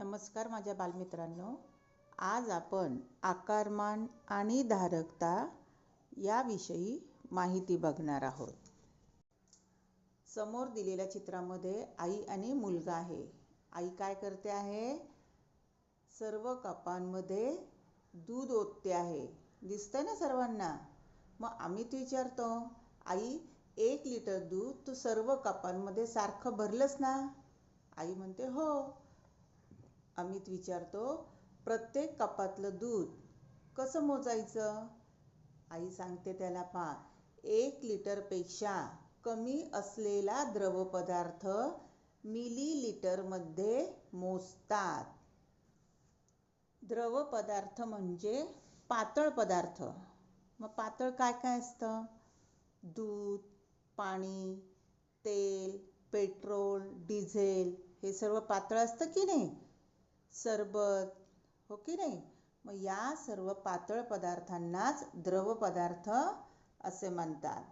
नमस्कार माझ्या बालमित्रांनो. आज आपण आकारमान आणि धारकता याविषयी माहिती बघणार आहोत. समोर दिलेल्या चित्रामध्ये आई आणि मुलगा आहे. आई काय करते आहे? सर्व कपांमध्ये दूध ओतते आहे. दिसतंय ना सर्वांना? मग अमित विचारतो आई एक लिटर दूध तू सर्व कपांमध्ये सारखं भरलंस ना? आई म्हणते हो. अमित विचारतो प्रत्येक कपातलं दूध कसं मोजायचं? आई सांगते त्याला पा एक लिटरपेक्षा कमी असलेला द्रव द्रवपदार्थ मिलीलिटरमध्ये मोजतात. द्रवपदार्थ म्हणजे पातळ पदार्थ. मग पातळ काय काय असतं? दूध पाणी तेल पेट्रोल डिझेल हे सर्व पातळ असतं की नाही? सरबत हो की नाही? मग या सर्व पातळ पदार्थांनाच द्रव पदार्थ असे म्हणतात.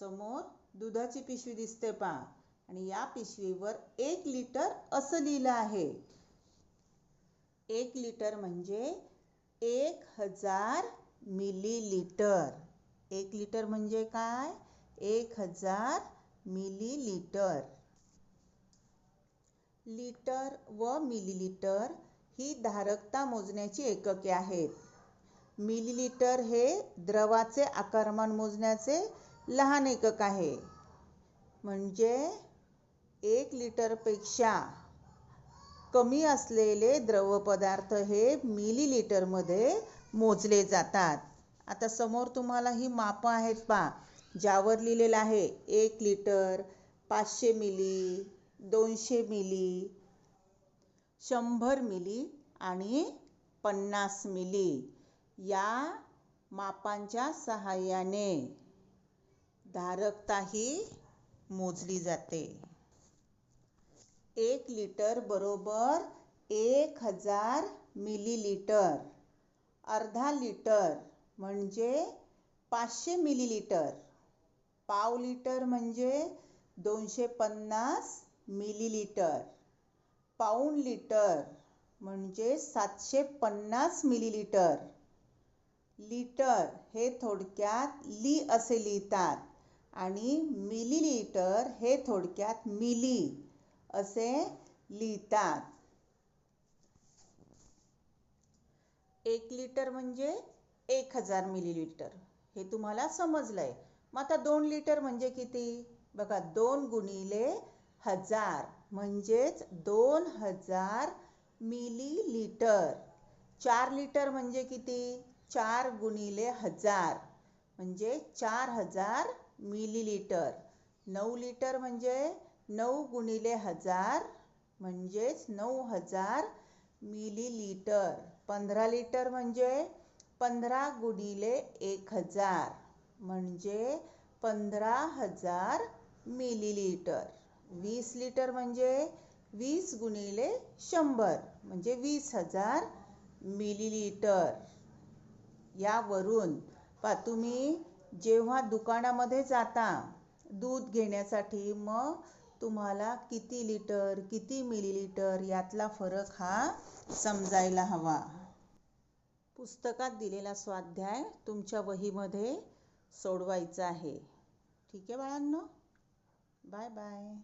समोर दुधाची पिशवी दिसते पा आणि या पिशवीवर एक लिटर असं लिहिलं आहे. एक लिटर म्हणजे एक हजार मिलीलिटर. एक लिटर म्हणजे काय? एक हजार मिलीलिटर. लिटर व मिलीलिटर ही धारकता मोजण्याची एकके आहेत. मिलीलिटर हे द्रवाचे आकारमान मोजण्याचे लहान एकक आहे. म्हणजे एक लिटरपेक्षा कमी असलेले द्रवपदार्थ हे मिलीलिटरमध्ये मोजले जातात. आता समोर तुम्हाला ही मापं आहेत पा ज्यावर लिहिलेलं आहे एक लिटर पाचशे मिली दोनशे मिली शंभर मिली आणि पन्नास मिली या मापांच्या सहाय्याने धारकताही मोजली जाते. एक लिटर बरोबर एक हजार मिलीलिटर अर्धा लिटर म्हणजे पाचशे मिलीलिटर पाव लिटर म्हणजे दोनशे पन्नास मिलीलिटर. पाऊण लिटर म्हणजे सातशे पन्नास मिलीलिटर. लिटर हे थोडक्यात ली असे लिहितात आणि मिलीलिटर हे थोडक्यात मिली असे लिहितात. एक लिटर म्हणजे एक हजार मिलीलिटर. हे तुम्हाला समजलंय. मग आता दोन लिटर म्हणजे किती? बघा दोन गुणिले हजार म्हणजेच दोन हजार मिलीलिटर. चार लिटर म्हणजे किती? चार गुणिले हजार म्हणजे चार हजार मिलीलिटर. नऊ लिटर म्हणजे नऊ गुणिले हजार म्हणजेच नऊ हजार मिलीलिटर. पंधरा लिटर म्हणजे पंधरा गुणिले एक हजार म्हणजे पंधरा हजार मिलीलिटर. वीस लिटर म्हणजे वीस गुणिले शंभर म्हणजे वीस हजार मिलीलिटर. यावरून पा तुम्ही जेव्हा दुकानामध्ये जाता दूध घेण्यासाठी मग तुम्हाला किती लिटर किती मिलीलिटर यातला फरक हा समजायला हवा. पुस्तकात दिलेला स्वाध्याय तुमच्या वहीमध्ये सोडवायचा आहे. ठीक आहे बाळांनो? Bye bye.